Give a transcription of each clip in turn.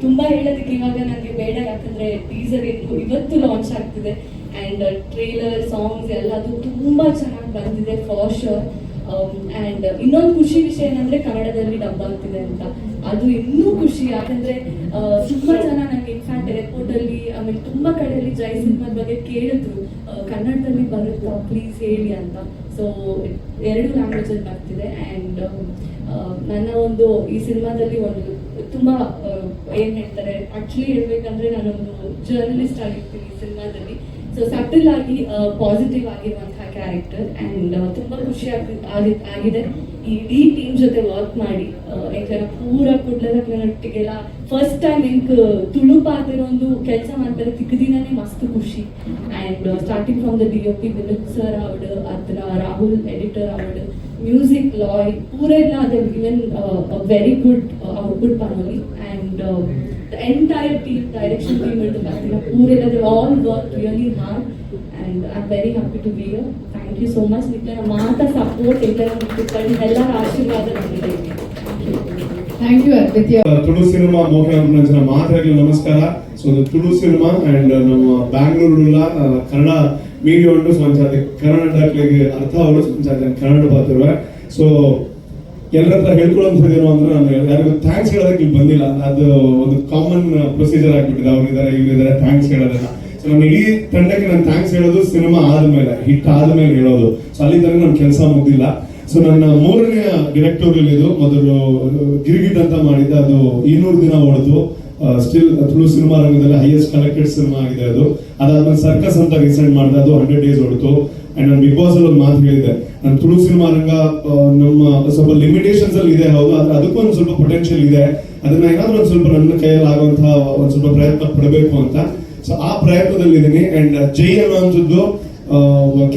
ತುಂಬಾ ಹೇಳೋದಕ್ಕೆ ಇವಾಗ ನನಗೆ ಬೇಡ ಯಾಕಂದ್ರೆ ಟೀಸರ್ ಇವತ್ತು ಲಾಂಚ್ ಆಗ್ತಿದೆ. ಅಂಡ್ ಟ್ರೇಲರ್ ಸಾಂಗ್ಸ್ ಎಲ್ಲ ಅದು ತುಂಬಾ ಚೆನ್ನಾಗಿ ಬಂದಿದೆ ಫಾರ್ ಶೋರ್ ಅಂಡ್ ಇನ್ನೊಂದು ಖುಷಿ ವಿಷಯ ಏನಂದ್ರೆ ಕನ್ನಡದಲ್ಲಿ ಡಬ್ ಆಗ್ತಿದೆ ಅಂತ. ಅದು ಇನ್ನೂ ಖುಷಿ ಯಾಕಂದ್ರೆ ಆ, ತುಂಬಾ ಜನ ನಂಗೆ ಇನ್ಫ್ಯಾಕ್ಟ್ ಏರ್ಪೋರ್ಟ್ ಅಲ್ಲಿ ಆಮೇಲೆ ತುಂಬಾ ಕಡೆಯಲ್ಲಿ ಜೈ ಸಿನಿಮಾದ ಬಗ್ಗೆ ಕೇಳಿದ್ರು. ಕನ್ನಡದಲ್ಲಿ ಬರುತ್ತಾ ಪ್ಲೀಸ್ ಹೇಳಿ ಅಂತ. ಸೊ ಎರಡು ಲ್ಯಾಂಗ್ವೇಜ್ ಅಲ್ಲಿ ಬರ್ತಿದೆ ಅಂಡ್ ನನ್ನ ಒಂದು ಈ ಸಿನಿಮಾದಲ್ಲಿ ಒಂದು ತುಂಬಾ ಏನ್ ಹೇಳ್ತಾರೆ ಆಕ್ಚುಲಿ ಹೇಳ್ಬೇಕಂದ್ರೆ ನಾನೊಂದು ಜರ್ನಲಿಸ್ಟ್ ಆಗಿರ್ತೀನಿ ಸಿನಿಮಾದಲ್ಲಿ. ಸೊ ಸಟಲ್ ಆಗಿ ಪಾಸಿಟಿವ್ ಆಗಿರುವಂತಹ ಕ್ಯಾರೆಕ್ಟರ್ ಅಂಡ್ ತುಂಬಾ ಖುಷಿ ಆಗಿ- ಆಗಿ- ಆಗಿದೆ. ಈ ಇಡೀ ಟೀಮ್ ಜೊತೆ ವರ್ಕ್ ಮಾಡಿ ಯಾಕಂದ್ರೆ ಪೂರ ಕುಡ್ಲದೊಟ್ಟಿಗೆಲ್ಲ ಫಸ್ಟ್ ಟೈಮ್ ನಿಂಗೆ ತುಳುಪಾದಿರೋ ಒಂದು ಕೆಲಸ ಮಾಡ್ತಾರೆ. ತಿಕ್ಕದಿನೇ ಮಸ್ತ್ ಖುಷಿ. And starting from the D O P Vinod sir ಅವಡು ಅದ್ರ ರಾಹುಲ್ ಎಡಿಟರ್ ಅವಡು ಮ್ಯೂಸಿಕ್ ಲಾಯ್ ಪೂರ ಎಲ್ಲ ಅದೇ even very good output and um, the entire team, direction team will the. Pure, they all worked really hard and I'm very happy to be here. Thank you so much. Nikhla Mata support, ಎಲ್ಲರ ಮುಟ್ಟಿಕೊಂಡು ಎಲ್ಲರ ಆಶೀರ್ವಾದ ನನಗಿದೆ thank you ಅದ್ವಿತೀಯ Tulu cinema Mohan ನಂಚಿನ ಮಾತುಗಳಿಗೆ ನಮಸ್ಕಾರ so Tulu cinema and ನಮ್ಮ ಬ್ಯಾಂಗ್ಳೂರುಲ Kannada media ಉಂಟು ಸಂಚಾರ ಕನ್ನಡ ಅರ್ಥ ಅವಳು ಸಂಚಾರ ಕನ್ನಡ ಬರ್ತಿರುವೆ ಸೊ ಎಲ್ಲರ ಹತ್ರ ಹೇಳ್ಕೊಳ್ಳೋಂಥದ್ದೇನು ಅಂದ್ರೆ ನಾನು ಯಾರಿಗೂ ಥ್ಯಾಂಕ್ಸ್ ಹೇಳೋದಕ್ಕೆ ಇಲ್ಲಿ ಬಂದಿಲ್ಲ. ಅದು ಒಂದು ಕಾಮನ್ ಪ್ರೊಸೀಜರ್ ಆಗಿಬಿಟ್ಟಿದೆ. ಅವ್ರಿದ್ದಾರೆ ಇವರಿದ್ದಾರೆ ಥ್ಯಾಂಕ್ಸ್ ಹೇಳೋದನ್ನ. ಸೊ ನಾನು ಇಡೀ ತಂಡಕ್ಕೆ ನಾನು ಥ್ಯಾಂಕ್ಸ್ ಹೇಳೋದು ಸಿನಿಮಾ ಆದ್ಮೇಲೆ ಹಿಟ್ ಆದ್ಮೇಲೆ ಹೇಳೋದು. ಸೊ ಅಲ್ಲಿ ತನಕ ನನ್ನ ಕೆಲಸ ಮುಗ್ದಿಲ್ಲ. ಸೊ ನನ್ನ ಮೂರನೇ ಡಿರೆಕ್ಟೋರಿಯಲ್ ಇದು. ಮೊದಲು ಗಿರಿಗಿಟ್ ಅಂತ ಮಾಡಿದ್ದೆ. ಅದು ಇನ್ನೂರು ದಿನ ಓಡಿತು. ಸ್ಟಿಲ್ ತುಳು ಸಿನಿಮಾ ರಂಗದಲ್ಲಿ ಹೈಯೆಸ್ಟ್ ಕಲೆಕ್ಟೆಡ್ ಸಿನಿಮಾ ಆಗಿದೆ ಅದು. ಅದಾದ್ಮೇಲೆ ಸರ್ಕಸ್ ಅಂತ ರೀಸೆಂಟ್ ಮಾಡಿದೆ. ಅದು ಹಂಡ್ರೆಡ್ ಡೇಸ್ ಓಡಿತು. ಅಂಡ್ ನಾನು ಬಿಗ್ ಬಾಸ್ ಅಲ್ಲಿ ಒಂದು ಮಾತು ಹೇಳಿದೆ ನಾನು ತುಳು ಸಿನಿಮಾ ರಂಗ ನಮ್ಮ ಸ್ವಲ್ಪ ಲಿಮಿಟೇಷನ್ಸ್ ಅಲ್ಲಿ ಇದೆ, ಹೌದು. ಆದ್ರೆ ಅದಕ್ಕೂ ಒಂದು ಸ್ವಲ್ಪ ಪೊಟೆನ್ಶಿಯಲ್ ಇದೆ. ಅದನ್ನ ಏನಾದ್ರೂ ಒಂದು ಸ್ವಲ್ಪ ನನ್ನ ಕೈಯಲ್ಲಿ ಆಗುವಂತಹ ಒಂದು ಸ್ವಲ್ಪ ಪ್ರಯತ್ನ ಪಡಬೇಕು ಅಂತ. ಸೊ ಆ ಪ್ರಯತ್ನದಲ್ಲಿ ಇದೀನಿ ಅಂಡ್ ಜೈ ಅನ್ನುವಂಥದ್ದು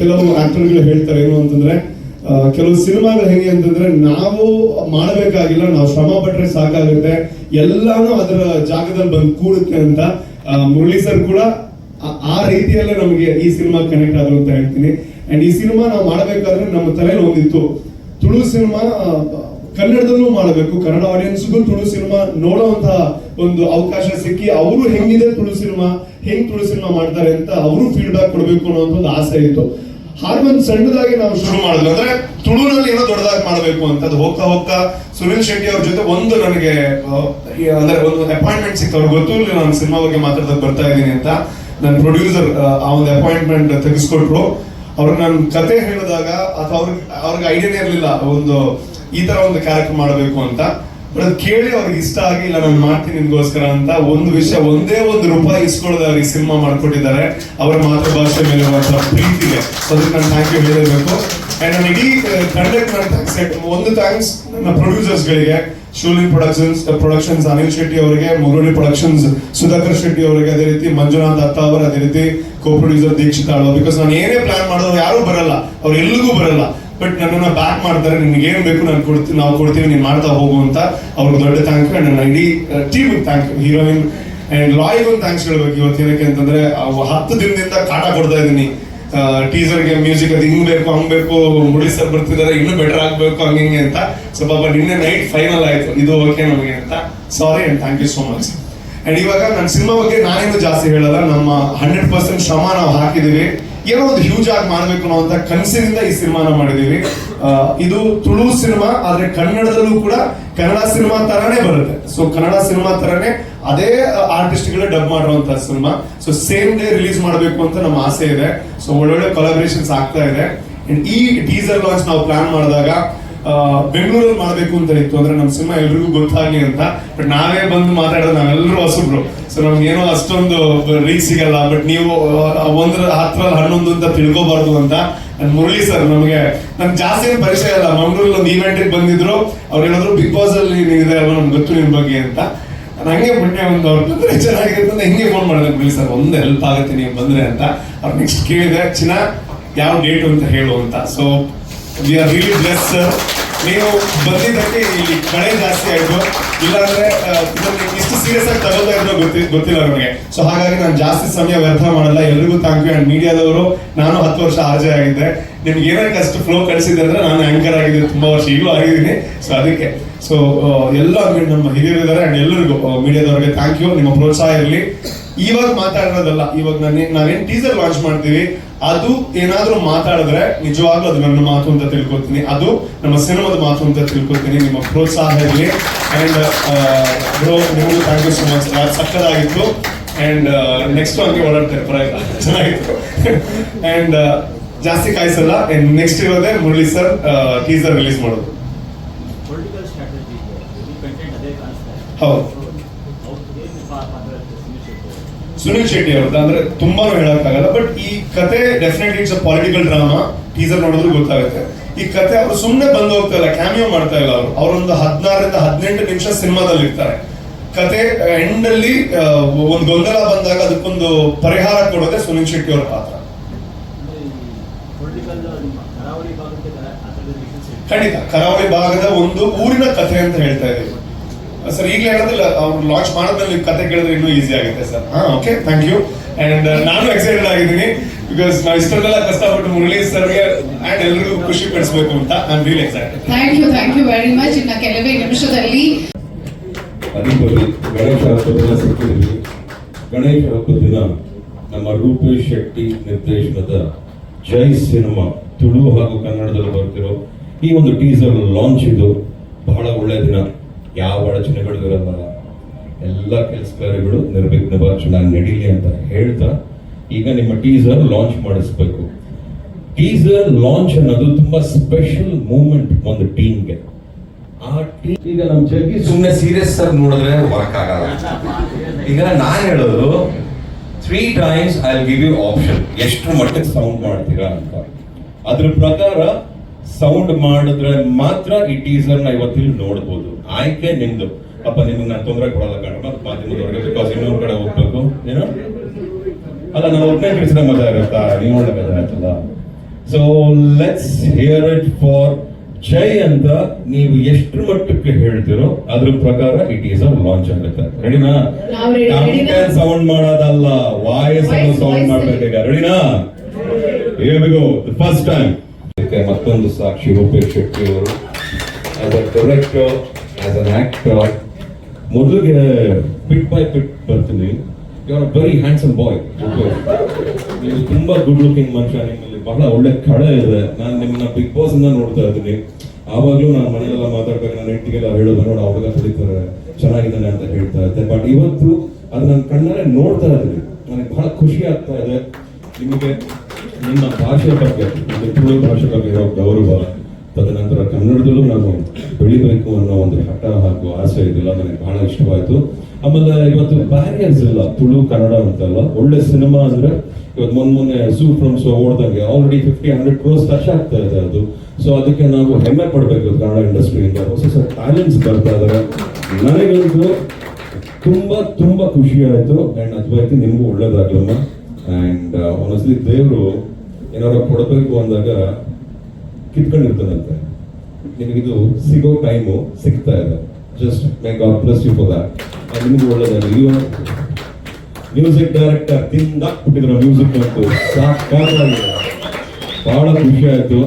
ಕೆಲವು ಆಕ್ಟರ್ಗಳು ಹೇಳ್ತಾರೆ. ಏನು ಅಂತಂದ್ರೆ ಕೆಲವು ಸಿನಿಮಾಗಳು ಹೆಂಗೆ ಅಂತಂದ್ರೆ, ನಾವು ಮಾಡಬೇಕಾಗಿಲ್ಲ, ನಾವು ಶ್ರಮ ಪಟ್ರೆ ಸಾಕಾಗುತ್ತೆ. ಎಲ್ಲಾನು ಅದರ ಜಾಗದಲ್ಲಿ ಬಂದು ಕೂಡುತ್ತೆ ಅಂತ ಮುರಳಿ ಸರ್ ಕೂಡ ಆ- ರೀತಿಯಲ್ಲೇ ನಮಗೆ ಈ ಸಿನಿಮಾ ಕನೆಕ್ಟ್ ಆದ್ರು ಅಂತ ಹೇಳ್ತೀನಿ. ಅಂಡ್ ಈ ಸಿನಿಮಾ ನಾವು ಮಾಡಬೇಕಾದ್ರೆ ನಮ್ಮ ತಲೆಯಲ್ಲಿ ಒಂದಿತ್ತು. ತುಳು ಸಿನಿಮಾ ಕನ್ನಡದಲ್ಲೂ ಮಾಡಬೇಕು. ಕನ್ನಡ ಆಡಿಯನ್ಸ್ಗೂ ತುಳು ಸಿನಿಮಾ ನೋಡುವಂತಹ ಒಂದು ಅವಕಾಶ ಸಿಕ್ಕಿ ಅವರು ಹೆಂಗಿದೆ ತುಳು ಸಿನಿಮಾ, ಹೆಂಗ್ ತುಳು ಸಿನಿಮಾ ಮಾಡ್ತಾರೆ ಅಂತ ಅವರು ಫೀಡ್ಬ್ಯಾಕ್ ಕೊಡಬೇಕು ಅನ್ನೋ ಒಂದು ಆಸೆ ಇತ್ತು. ಹಾರ್ಮನ್ ಸಣ್ಣದಾಗಿ ನಾವು ಶುರು ಮಾಡಿದ್ವಿ. ಅಂದ್ರೆ ತುಳುನಲ್ಲಿ ಏನೋ ದೊಡ್ಡದಾಗಿ ಮಾಡಬೇಕು ಅಂತ ಅದು ಹೋಗ್ತಾ ಹೋಗ್ತಾ ಸುನೀಲ್ ಶೆಟ್ಟಿ ಅವ್ರ ಜೊತೆ ಒಂದು ನನಗೆ ಅಂದ್ರೆ ಒಂದು ಅಪಾಯಿಂಟ್ಮೆಂಟ್ ಸಿಕ್ತು. ಅವ್ರಿಗೆ ಗೊತ್ತು ನಾನು ಸಿನಿಮಾ ಬಗ್ಗೆ ಮಾತಾಡೋದಕ್ಕೆ ಬರ್ತಾ ಇದ್ದೀನಿ ಅಂತ. ನನ್ನ ಪ್ರೊಡ್ಯೂಸರ್ ಆ ಒಂದು ಅಪಾಯಿಂಟ್ಮೆಂಟ್ ತೆಗೆಸ್ಕೊಟ್ರು. ಅವ್ರು ನನ್ನ ಕತೆ ಹೇಳಿದಾಗ ಅಥವಾ ಅವ್ರಿಗೆ ಅವ್ರಿಗೆ ಐಡಿಯಾನೇ ಇರಲಿಲ್ಲ, ಒಂದು ಈ ತರ ಒಂದು ಕ್ಯಾರೆಕ್ಟರ್ ಮಾಡಬೇಕು ಅಂತ. ಬಟ್ ಅದು ಕೇಳಿ ಅವ್ರಿಗೆ ಇಷ್ಟ ಆಗಿ, ಇಲ್ಲ, ನಾನು ಮಾಡ್ತೀನಿ ನಿಮ್ಗೋಸ್ಕರ ಅಂತ ಒಂದು ವಿಷಯ, ಒಂದೇ ಒಂದು ರೂಪಾಯಿ ಇಸ್ಕೊಳ್ಳೋದು ಅವ್ರಿಗೆ ಸಿನಿಮಾ ಮಾಡ್ಕೊಟ್ಟಿದ್ದಾರೆ. ಅವರ ಮಾತೃಭಾಷೆ ಮೇಲೆ ಪ್ರೀತಿಗೆ ಅದಕ್ಕೆ ನಾನು ಥ್ಯಾಂಕ್ ಯು ಹೇಳಬೇಕು. ಅಂಡ್ ನಾನು ಇಡೀ ಕಂಡಕ್ಟ್ ಮಾಡಿ ಒಂದು ಥ್ಯಾಂಕ್ಸ್ ನನ್ನ producers Shoolin productions productions Anil Shetty ಅವರಿಗೆ ಮುರುಳಿ ಪ್ರೊಡಕ್ಷನ್ಸ್ ಸುಧಾಕರ್ ಶೆಟ್ಟಿ ಅವರಿಗೆ ಅದೇ ರೀತಿ, ಮಂಜುನಾಥ್ ಅತ್ತ ಅವರು ಅದೇ ರೀತಿ co producer Dikshita Alva because ನಾನು ಏನೇ ಪ್ಲಾನ್ ಮಾಡಿದ್ರು ಯಾರು ಬರಲ್ಲ, ಅವ್ರು ಎಲ್ಲಿಗೂ ಬರಲ್ಲ. ಬಟ್ ನನ್ನನ್ನ ಬ್ಯಾಕ್ ಮಾಡ್ತಾರೆ ನಿಮ್ಗೆ ಏನು ಬೇಕು ನಾನು ಕೊಡ್ತೀನಿ ನಾವು ಕೊಡ್ತೀವಿ ನೀನು ಮಾಡ್ತಾ ಹೋಗು ಅಂತ ಅವ್ರಿಗೆ ದೊಡ್ಡ ಥ್ಯಾಂಕ್ ಯು ನನ್ನ ಇಡೀ team thank you heroine and ಲಾಯಿಗೂ thanks ಹೇಳ್ಬೇಕು. ಇವತ್ತು ಏನಕ್ಕೆ ಅಂತಂದ್ರೆ ಹತ್ತು ದಿನದಿಂದ ಕಾಟ ಕೊಡ್ತಾ ಇದ್ದೀನಿ. ಟೀಸರ್ಗೆ ಮ್ಯೂಸಿಕ್ ಅದು ಹಿಂಗ್ ಬೇಕು, ಹಂಗ್ ಬೇಕು ಮುರಳಿ ಸರ್ ಬರ್ತಿದ್ದಾರೆ ಇನ್ನೂ ಬೆಟರ್ ಆಗ್ಬೇಕು, ಹಂಗ ಹಿಂಗೆ ಅಂತ. ಸೊ ಪಾಪ ನಿನ್ನೆ ನೈಟ್ ಫೈನಲ್ ಆಯ್ತು. ಇದು ಓಕೆ ನಮಗೆ ಅಂತ. Sorry and thank you so much and ಇವಾಗ ನನ್ನ ಸಿನಿಮಾ ಬಗ್ಗೆ ನಾನೇನು ಜಾಸ್ತಿ ಹೇಳಲ್ಲ, ನಮ್ಮ ಹಂಡ್ರೆಡ್ ಪರ್ಸೆಂಟ್ ಶ್ರಮ ನಾವು ಹಾಕಿದೀವಿ. ಏನೋ ಒಂದು ಹ್ಯೂಜ್ ಆಗಿ ಮಾಡ್ಬೇಕು ಅನ್ನೋ ಅಂತ ಕನಸಿನಿಂದ ಈ ಸಿನಿಮಾನ ಮಾಡಿದೀವಿ. ಇದು ತುಳು ಸಿನಿಮಾ ಆದ್ರೆ ಕನ್ನಡದಲ್ಲೂ ಕೂಡ ಕನ್ನಡ ಸಿನಿಮಾ ತರಾನೇ ಬರುತ್ತೆ. ಸೊ ಕನ್ನಡ ಸಿನಿಮಾ ತರಾನೇ ಅದೇ ಆರ್ಟಿಸ್ಟ್ಗಳೇ ಡಬ್ ಮಾಡಿರುವಂತ cinema so same day release ಮಾಡಬೇಕು ಅಂತ ನಮ್ಮ ಆಸೆ ಇದೆ. ಸೊ ಒಳ್ಳೊಳ್ಳೆ ಕೊಲಾಬ್ರೇಷನ್ಸ್ ಆಗ್ತಾ ಇದೆ. ಈ ಟೀಸರ್ ಲಾಂಚ್ ನಾವು ಪ್ಲಾನ್ ಮಾಡಿದಾಗ ಬೆಂಗಳೂರಲ್ಲಿ ಮಾಡಬೇಕು ಅಂತ ಇತ್ತು. ಅಂದ್ರೆ ನಮ್ಮ ಸಿನಿಮಾ ಎಲ್ರಿಗೂ ಗೊತ್ತಾಗಿ ಅಂತ. ಬಟ್ ನಾವೇ ಬಂದು ಮಾತಾಡೋದು ನಾವೆಲ್ಲರೂ ಹೊಸಬ್ರು. ಸೊ ನಮ್ಗೆ ಏನೋ ಅಷ್ಟೊಂದು ರೀಚ್ ಸಿಗಲ್ಲ. ಬಟ್ ನೀವು ಒಂದ್ರ ಹತ್ರ ಹನ್ನೊಂದು ಅಂತ ತಿಳ್ಕೊಬಾರ್ದು ಅಂತ. ನನ್ ಮುರಳಿ ಸರ್ ನಮಗೆ ನಮ್ಗೆ ಜಾಸ್ತಿ ಏನು ಪರಿಚಯ ಇಲ್ಲ. ಮಂಗಳೂರಲ್ಲಿ ಒಂದು ಇವೆಂಟ್ ಬಂದಿದ್ರು. ಅವ್ರು ಏನಾದ್ರು ಬಿಗ್ ಬಾಸ್ ಅಲ್ಲಿ ನೀನಿದೆ ಅಲ್ವಾ ನಮ್ಗೆ ಗೊತ್ತು ನಿಮ್ ಬಗ್ಗೆ ಅಂತ. ನಾನು ಹಂಗೆ ಬಿಟ್ಟೆ ಒಂದು ಅವ್ರು ಚೆನ್ನಾಗಿರುತ್ತೆ ಅಂತ ಹಿಂಗೆ ಫೋನ್ ಮಾಡಿದೆ ಮುರಳಿ ಸರ್, ಒಂದು ಹೆಲ್ಪ್ ಆಗುತ್ತೆ, ನೀವು ಬಂದ್ರೆ ಅಂತ. ಅವ್ರು ನೆಕ್ಸ್ಟ್ ಕೇಳಿದೆ ಚಿನ್ನ, ಯಾವ ಡೇಟ್ ಅಂತ ಹೇಳು ಅಂತ. So we are really bless ನೀವು ಬಂದಿದ್ದಕ್ಕೆ ಇಲ್ಲಿ ಕಳೆ ಜಾಸ್ತಿ ಆಯ್ತು. ಇಲ್ಲಾಂದ್ರೆ ಇಷ್ಟು ಸೀರಿಯಸ್ ಆಗಿ ತಗೊಳ್ತಾ ಇದ್ರು ಗೊತ್ತಿ, ಗೊತ್ತಿಲ್ಲ ನನಗೆ ಸೊ ಹಾಗಾಗಿ ನಾನು ಜಾಸ್ತಿ ಸಮಯ ವ್ಯರ್ಥ ಮಾಡಲ್ಲ. ಎಲ್ರಿಗೂ ಥ್ಯಾಂಕ್ ಯು ಅಂಡ್ ಮೀಡಿಯಾದವರು, ನಾನು ಹತ್ತು ವರ್ಷ ಆರ್ಜೆ ಆಗಿದ್ದೆ. ನಿಮ್ಗೆ ಏನಕ್ಕೆ ಅಷ್ಟು ಫ್ಲೋ ಕಳಿಸಿದ್ರೆ ನಾನು ಆಂಕರ್ ಆಗಿದ್ದೆ ತುಂಬಾ ವರ್ಷ ಈಗಲೂ ಆಗಿದ್ದೀನಿ. ಸೊ ಅದಕ್ಕೆ ಸೊ ಎಲ್ಲ ಅಂದ್ರೆ ನಮ್ಮ ಹಿರಿಯರಿದ್ದಾರೆ ಅಂಡ್ ಎಲ್ಲರಿಗೂ ಮೀಡಿಯಾದವರಿಗೆ ಥ್ಯಾಂಕ್ ಯು ನಿಮ್ಮ ಪ್ರೋತ್ಸಾಹ ಇರಲಿ. ಇವಾಗ ಮಾತಾಡೋದಲ್ಲ, ಇವಾಗ ನಾನು ನಾವೇನು ಟೀಸರ್ ಲಾಂಚ್ ಮಾಡ್ತೀವಿ, ಅದು ಏನಾದರೂ ಮಾತಾಡಿದ್ರೆ ನಿಜವಾಗ್ಲೂ ಅದು ನನ್ನ ಮಾತು ಅಂತ ತಿಳ್ಕೊತೀನಿ ಅದು ನಮ್ಮ ಸಿನಿಮಾದ ಮಾತು ಅಂತ ತಿಳ್ಕೊತೀನಿ ನಿಮ್ಮ ಪ್ರೋತ್ಸಾಹ ಇರಲಿ. ಅಂಡ್ ಬ್ರೋ ನಿಮಗೂ ಥ್ಯಾಂಕ್ ಯು ಸೊ ಮಚ್ ಸಕ್ಕದಾಗಿತ್ತು. ಅಂಡ್ ನೆಕ್ಸ್ಟ್ ಹಂಗೆ ಓಡಾಡ್ತಾರೆ. ಪರವಾಗಿಲ್ಲ. ಚೆನ್ನಾಗಿತ್ತು. ಅಂಡ್ ಜಾಸ್ತಿ ಕಾಯಿಸಲ್ಲ. ನೆಕ್ಸ್ಟ್ ಇರೋದೇ ಮುರಳಿ ಸರ್ ಟೀಸರ್ ರಿಲೀಸ್ ಮಾಡೋದು ಪೊಲಿಟಿಕಲ್ ಸ್ಟ್ರಾಟಜಿ ಇದೆ ಕಂಟೆಂಟ್ ಅದೇ ಕಾಣಿಸ್ತಾ ಇದೆ ಹೌದು. ಸುನಿಲ್ ಶೆಟ್ಟಿ ಅವ್ರದ್ದು ಅಂದ್ರೆ ತುಂಬಾನು ಹೇಳಕ್ಕಾಗಲ್ಲ ಬಟ್ ಈ ಕತೆ definitely it's a political drama teaser ನೋಡಿದ್ರು ಗೊತ್ತಾಗುತ್ತೆ. ಈ ಕತೆ ಅವರು ಸುಮ್ಮನೆ ಬಂದು ಹೋಗ್ತಾ ಇಲ್ಲ ಕ್ಯಾಮಿಯೋ ಮಾಡ್ತಾ ಇಲ್ಲ ಅವರು. ಅವರೊಂದು ಹದಿನಾರರಿಂದ ಹದಿನೆಂಟು ನಿಮಿಷ ಸಿನಿಮಾದಲ್ಲಿ ಇರ್ತಾರೆ. ಕತೆ ಎಂಡ್ ಅಲ್ಲಿ ಒಂದು ಗೊಂದಲ ಬಂದಾಗ ಅದಕ್ಕೊಂದು ಪರಿಹಾರ ಕೊಡೋದೆ ಸುನಿಲ್ ಶೆಟ್ಟಿ ಅವರ ಪಾತ್ರ. ಖಂಡಿತ, ಕರಾವಳಿ ಭಾಗದ ಒಂದು ಊರಿನ ಕಥೆ ಅಂತ ಹೇಳ್ತಾ ಇದೀವಿ ಸರ್ ಈಗಲೇ ಹೇಳೋದಿಲ್ಲ ಅವ್ರು ಲಾಂಚ್ ಮಾಡೋದ್ರಲ್ಲಿ ಕತೆ ಕೇಳಿದ್ರೆ ಇನ್ನೂ ಈಸಿ ಆಗುತ್ತೆ ಸರ್ ಹಾ ಓಕೆ ಥ್ಯಾಂಕ್ ಯು ಅಂಡ್ ನಾನು ಎಕ್ಸೈಟೆಡ್ ಆಗಿದ್ದೀನಿ ಬಿಕಾಸ್ ನಾವು ಇಷ್ಟೊಂದೆಲ್ಲ ಕಷ್ಟಪಟ್ಟು ಮುರಳಿ ಸರ್ಗೆ ಅಂಡ್ ಎಲ್ರಿಗೂ ಖುಷಿ ಪಡಿಸ್ಬೇಕು ಅಂತ ನಾನು real excited thank you thank you very much ಇನ್ನ ಕೆಲವೇ ನಿಮಿಷದಲ್ಲಿ ಗಣೇಶ ಹಬ್ಬದ ದಿನ ಸಿಕ್ಕಿದ್ವಿ ಗಣೇಶ ಹಬ್ಬದ ದಿನ ನಮ್ಮ ರೂಪೇಶ್ ಶೆಟ್ಟಿ ನಿರ್ದೇಶನದ ಜೈ ಸಿನಿಮಾ ತುಳು ಹಾಗೂ ಕನ್ನಡದಲ್ಲಿ ಬರ್ತಿರೋ ಈ ಒಂದು ಟೀಸರ್ ಲಾಂಚ್ ಇದು ಬಹಳ ಒಳ್ಳೆಯ ದಿನ. ಯಾವ ಅಡಚಣೆಗಳು ಇರಲ್ಲ. ಎಲ್ಲ ಕೆಲಸ ಕಾರ್ಯಗಳು ನಿರ್ವಿಘ್ನವಾಗಿ ಚೆನ್ನಾಗಿ ನಡೀಲಿ ಅಂತ ಹೇಳ್ತಾ ಈಗ ನಿಮ್ಮ ಟೀಸರ್ ಲಾಂಚ್ ಮಾಡಿಸ್ಬೇಕು. ಟೀಸರ್ ಲಾಂಚ್ ಅನ್ನೋದು ತುಂಬಾ ಸ್ಪೆಷಲ್ ಮೂಮೆಂಟ್ ಒಂದು ಟೀಮ್ಗೆ ಆ ಟೀಮ್ ಈಗ ನಮ್ ಜಗ್ಗಿ ಸುಮ್ಮನೆ ಸೀರಿಯಸ್ ಆಗಿ ನೋಡಿದ್ರೆ ವರ್ಕ್ ಆಗಲ್ಲ ಈಗ ನಾನು ಹೇಳೋದು three times I give you option ಎಷ್ಟು ಮಟ್ಟಕ್ಕೆ ಸೌಂಡ್ ಮಾಡ್ತೀರಾ ಅಂತ. ಅದ್ರ ಪ್ರಕಾರ ಸೌಂಡ್ ಮಾಡಿದ್ರೆ ಮಾತ್ರ ಈ ಟೀಸರ್ನ ಇವತ್ತಿಲ್ಲಿ ನೋಡ್ಬೋದು. ಆಯ್ಕೆ ನಿಮ್ದು. ಅಪ್ಪ ನಿಮ್ಗೆ ನಾನು ತೊಂದರೆ ಕೊಡಲ್ಲ ಕಣಪ್ಪ. ಮಾಧ್ಯಮದವರೆಗೆ ಬಿಕಾಸ್ ಇನ್ನೊಂದ್ ಕಡೆ ಹೋಗ್ಬೇಕು. ಏನೋ? ಅಲ್ಲ ನಾನು ಒಬ್ಬನೇ ಕಳಿಸಿದ ಮಜಾ ಇರುತ್ತಾ? ನೀವು ಆಯ್ತಲ್ಲ so let's hear it for ಜೈ ಅಂತ ನೀವು ಎಷ್ಟು ಮಟ್ಟಕ್ಕೆ ಹೇಳ್ತಿರೋ ಅದ್ರ ಪ್ರಕಾರ ಇಟ್ ಈಸ್ ಅ ಲಾಂಚ್ ಆಗುತ್ತೆ. ರೆಡಿನಾ? ಸೌಂಡ್ ಮಾಡೋದಲ್ಲ. ವಾಯ್ಸ್ ಅನ್ನು ಸೌಂಡ್. ಮಾಡ್ಬೇಕೀಗ. ರೆಡಿನಾ ಹೇಳ್ಬೇಕು ಫಸ್ಟ್ ಟೈಮ್. ಮತ್ತೊಂದು ಸಾಕ್ಷಿ ರೂಪೇಶ್ ಶೆಟ್ಟಿ ಅವರು as a director as an actor ಮೊದಲಿಗೆ ಪಿಟ್ ಬೈ ಪಿಟ್ ಬರ್ತೀನಿ. ಆರ್ ವೆರಿ ಹ್ಯಾಂಡ್ಸಮ್ ಬಾಯ್ ನೀವು ತುಂಬಾ ಗುಡ್ ಲುಕಿಂಗ್ ಮನುಷ್ಯ, ನಿಮ್ಮಲ್ಲಿ ಬಹಳ ಒಳ್ಳೆ ಕಳೆ ಇದೆ. ನಾನು ನಿಮ್ಮನ್ನ ಬಿಗ್ ಬಾಸ್ ಇಂದ ನೋಡ್ತಾ ಇದ್ದೀನಿ. ಆವಾಗಲೂ ನಾನು ಮನೆಯೆಲ್ಲ ಮಾತಾಡ್ಬೇಕು ನನ್ನ ಹೆಂಡತಿಗೆಲ್ಲ ಹೇಳೋದು, ನೋಡಿ ಹುಡುಗ ಕಲಿತಾರೆ, ಚೆನ್ನಾಗಿದ್ದಾನೆ ಅಂತ ಹೇಳ್ತಾ ಇದ್ದೆ. ಬಟ್ ಇವತ್ತು ಅದು ನನ್ನ ಕಣ್ಣಲ್ಲೇ ನೋಡ್ತಾ ಇದ್ದೀನಿ. ನನಗೆ ಬಹಳ ಖುಷಿ ಆಗ್ತಾ ಇದೆ. ನಿಮಗೆ ನಿಮ್ಮ ಭಾಷೆ ಬಗ್ಗೆ ನಿಮ್ಮ ತುಳು ಭಾಷೆ ಬಗ್ಗೆ ಇರೋ ಗೌರವ? ತದನಂತರ ಕನ್ನಡದಲ್ಲೂ ನಾನು ಬೆಳಿಬೇಕು ಅನ್ನೋ ಒಂದು ಹಠ ಹಾಗೂ ಆಸೆ ಇದೆಲ್ಲ ನನಗೆ ಬಹಳ ಇಷ್ಟವಾಯ್ತು. ಆಮೇಲೆ ಇವತ್ತು ಬ್ಯಾರಿಯರ್ಸ್ ಇಲ್ಲ ತುಳು ಕನ್ನಡ ಅಂತಲ್ಲ, ಒಳ್ಳೆ ಸಿನಿಮಾ ಅಂದ್ರೆ ಇವತ್ತು ಮೊನ್ನೆ ಮೊನ್ನೆ Su from So ಓಡ್ದಂಗೆ already fifty hundred crores touch ಆಗ್ತಾ ಇದೆ ಅದು. ಸೊ ಅದಕ್ಕೆ ನಾವು ಹೆಮ್ಮೆ ಪಡಬೇಕು ಕನ್ನಡ ಇಂಡಸ್ಟ್ರಿಯಿಂದ. ಹೊಸ ಹೊಸ ಟ್ಯಾಲೆಂಟ್ಸ್ ಬರ್ತಾ ಇದಾರೆ ನನಗಂತೂ ತುಂಬಾ ತುಂಬಾ ಖುಷಿ ಆಯಿತು. ಅಂಡ್ ಅದ್ವೈತಿ ನಿಮಗೂ ಒಳ್ಳೇದಾಗ್ಲಮ್ಮ. ಅಂಡ್ ಆನೆಸ್ಟ್ಲಿ ದೇವರು ಏನಾದ್ರು ಕೊಡಬೇಕು ಅಂದಾಗ ಕಿತ್ಕೊಂಡಿರ್ತಾನಂತೆ ನಿಮಗಿದು ಸಿಗೋ ಟೈಮು ಸಿಗ್ತಾ ಇದೆ just my God bless you for that ನಿಮಗೂ ಒಳ್ಳೇದಾಗಲಿ. ಇವ ಮ್ಯೂಸಿಕ್ ಡೈರೆಕ್ಟರ್ ತಿಂದಾಕ್ಬಿಟ್ಟಿದ್ರು ಮ್ಯೂಸಿಕ್ ಸಾಕಾಗಿದೆ ಬಹಳ ಖುಷಿ ಆಯ್ತು.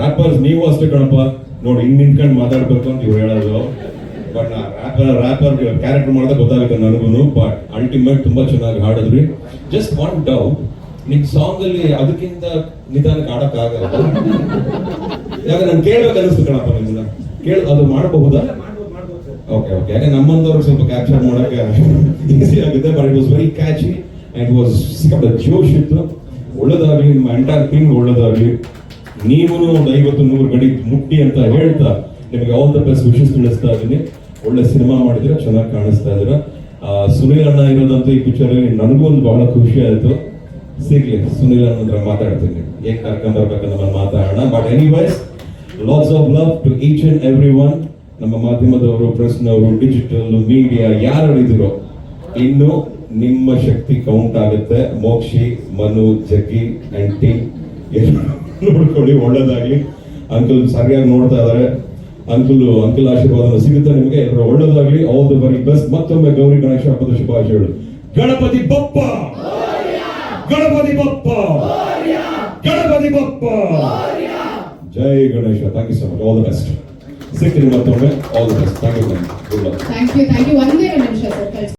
ರ್ಯಾಪರ್ಸ್ ನೀವು ಅಷ್ಟೇ ಕಣಪ್ಪ. ನೋಡಿ, ಹಿಂಗ್ ನಿಂತ್ಕೊಂಡು ಮಾತಾಡ್ಬೇಕು ಅಂತ ಇವ್ರು ಹೇಳೋದು. ಬಟ್ ನಾ ರ್ಯಾಪರ್ ರ್ಯಾಪರ್ ಕ್ಯಾರೆಕ್ಟರ್ ಮಾಡಿದ್ರೆ ಗೊತ್ತಾಗುತ್ತೆ ನನಗೂ ಬಟ್ ಅಲ್ಟಿಮೇಟ್ ತುಂಬಾ ಚೆನ್ನಾಗಿ ಹಾಡಿದ್ರಿ. ಜಸ್ಟ್ ಒನ್ ಡೌಟ್ ನಿಮ್ ಸಾಂಗ್ ಅಲ್ಲಿ ಅದಕ್ಕಿಂತ ನಿಧಾನಕ್ಕೆ ಆಡಕ್ ಆಗಲ್ಲ ಯಾಕೆ ನಾನು ಕೇಳ್ಬೇಕು ಅನಿಸ್ತು ಕಣಪ್ಪ ನಿಮ್ಮನ್ನ ಕೇಳ ಅದು ಮಾಡಬಹುದಾ? ಓಕೆ ಓಕೆ ಯಾಕೆ ನಮ್ಮಂದವ್ರಿಗೆ ಸ್ವಲ್ಪ ಕ್ಯಾಪ್ಚರ್ ಮಾಡಕ್ಕೆ ಈಸಿ ಆಗುತ್ತೆ but it was very catchy and was ಸಿಕ್ಕಾಪಟ್ಟೆ ಜೋಶ್ ಇತ್ತು. ಒಳ್ಳೇದಾಗ್ಲಿ ನಿಮ್ಮ ಎಂಟೈರ್ ಟೀಮ್ ಒಳ್ಳೇದಾಗ್ಲಿ. ನೀವು ಒಂದು ಐವತ್ತು ನೂರು ಗಡಿ ಮುಟ್ಟಿ ಅಂತ ಹೇಳ್ತಾ ನಿಮಗೆ ಆಲ್ ದ ಬೆಸ್ಟ್ ವಿಶಸ್ ತಿಳಿಸ್ತಾ ಇದ್ದೀನಿ. ಒಳ್ಳೆ ಸಿನಿಮಾ ಮಾಡಿದ್ರೆ ಚೆನ್ನಾಗಿ ಕಾಣಿಸ್ತಾ ಇದ್ದೀರಾ. ಸುನೀಲ್ ಅಣ್ಣ ಇರೋದಂತೂ ಈ ಪಿಕ್ಚರ್ ನನಗೂ ಒಂದು ಬಹಳ ಖುಷಿ ಆಯ್ತು. ಸಿಗ್ಲಿ, ಸುನಿಲ್ ಅನ್ನೋದ್ರ ಮಾತಾಡ್ತೀನಿ. ಏನ್ ಕರ್ಕೊಂಡ್ ಬರ್ಬೇಕಂತ ನಾನು ಮಾತಾಡೋಣ? But anyways lots of love to each and every one ನಮ್ಮ ಮಾಧ್ಯಮದವರು, ಪ್ರೆಸ್ನವರು ಡಿಜಿಟಲ್ ಮೀಡಿಯಾ ಯಾರು ಇದ್ರು ಇನ್ನು ನಿಮ್ಮ ಶಕ್ತಿ ಕೌಂಟ್ ಆಗುತ್ತೆ. ಮೋಕ್ಷಿ, ಮನು, ಜಗ್ಗಿ ಅಂಡ್ ಟೀಮ್ ನೋಡ್ಕೊಳ್ಳಿ, ಒಳ್ಳೇದಾಗ್ಲಿ. ಅಂಕಲ್ ಸರಿಯಾಗಿ ನೋಡ್ತಾ ಇದಾರೆ. ಅಂಕಲ್ ಅಂಕಲ್ ಆಶೀರ್ವಾದ ಸಿಗುತ್ತೆ ನಿಮಗೆ. ಒಳ್ಳೇದಾಗ್ಲಿ. ಆಲ್ ದ ವೆರಿ ಬೆಸ್ಟ್ ಮತ್ತೊಮ್ಮೆ ಗೌರಿ ಗಣೇಶ ಹಬ್ಬದ ಶುಭಾಶಯಗಳು. ಗಣಪತಿ ಬಪ್ಪ! ಗಣಪತಿ ಬಪ್ಪ. ಗಣಪತಿ ಬಪ್ಪ. ಜೈ Ganesha. Thank you so much all the best ಸಿಗ್ತೀನಿ ಮತ್ತೊಮ್ಮೆ. All the best thank you good luck thank you thank you ಒಂದೇ ಒಂದು ನಿಮಿಷ ಸರ್ ಕಳ್ಸಿ